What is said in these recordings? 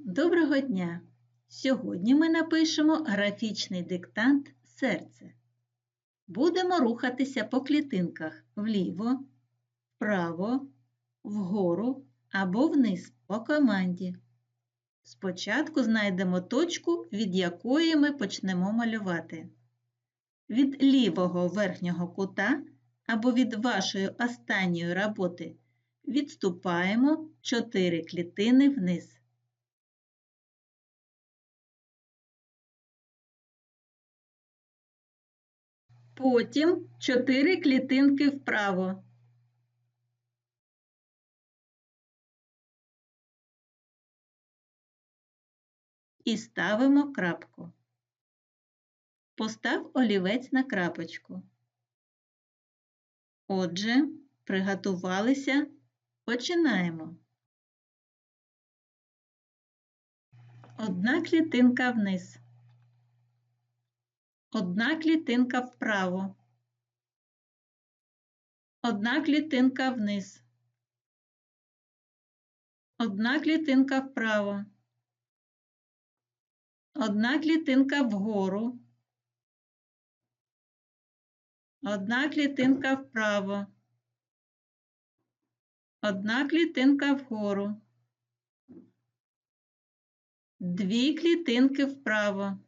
Доброго дня! Сьогодні ми напишемо графічний диктант серце. Будемо рухатися по клітинках вліво, вправо, вгору або вниз по команді. Спочатку знайдемо точку, від якої ми почнемо малювати. Від лівого верхнього кута або від вашої останньої роботи відступаємо 4 клітини вниз. Потім 4 клітинки вправо. І ставимо крапку. Постав олівець на крапочку. Отже, приготувалися, починаємо. Одна клітинка вниз. Одна клітинка вправо. Одна клітинка вниз. Одна клітинка вправо. Одна клітинка вгору. Одна клітинка вправо. Одна клітинка вгору. Дві клітинки вправо.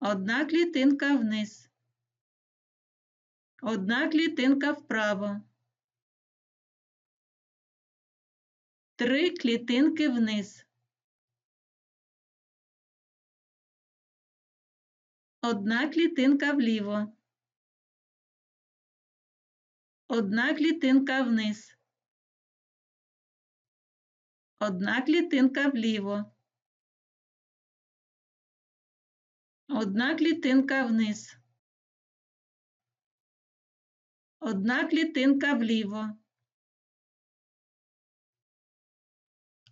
Одна клітинка вниз. Одна клітинка вправо. Три клітинки вниз. Одна клітинка вліво. Одна клітинка вниз. Одна клітинка вліво. Одна клітинка вниз. Одна клітинка вліво.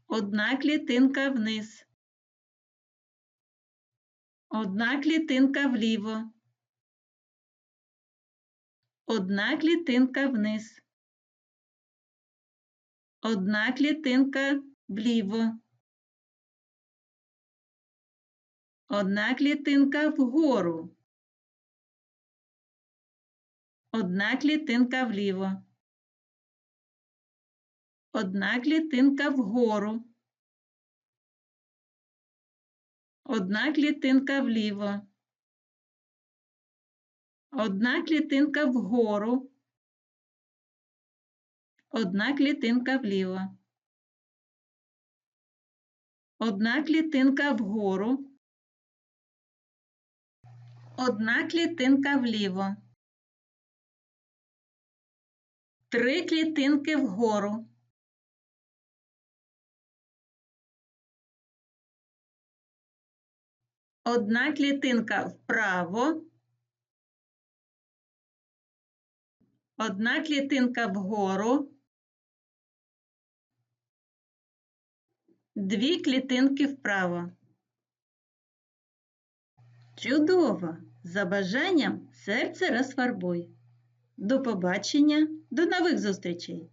Одна клітинка вниз. Одна клітинка вліво. Одна клітинка вниз. Одна клітинка вліво. Одна клітинка вгору. Одна клітинка вліво. Одна клітинка вгору. Одна клітинка вліво. Одна клітинка вгору. Одна клітинка вліво. Одна клітинка вгору. Одна клітинка вліво. Три клітинки вгору. Одна клітинка вправо. Одна клітинка вгору. Дві клітинки вправо. Чудово! За бажанням серце розфарбуй. До побачення, до нових зустрічей!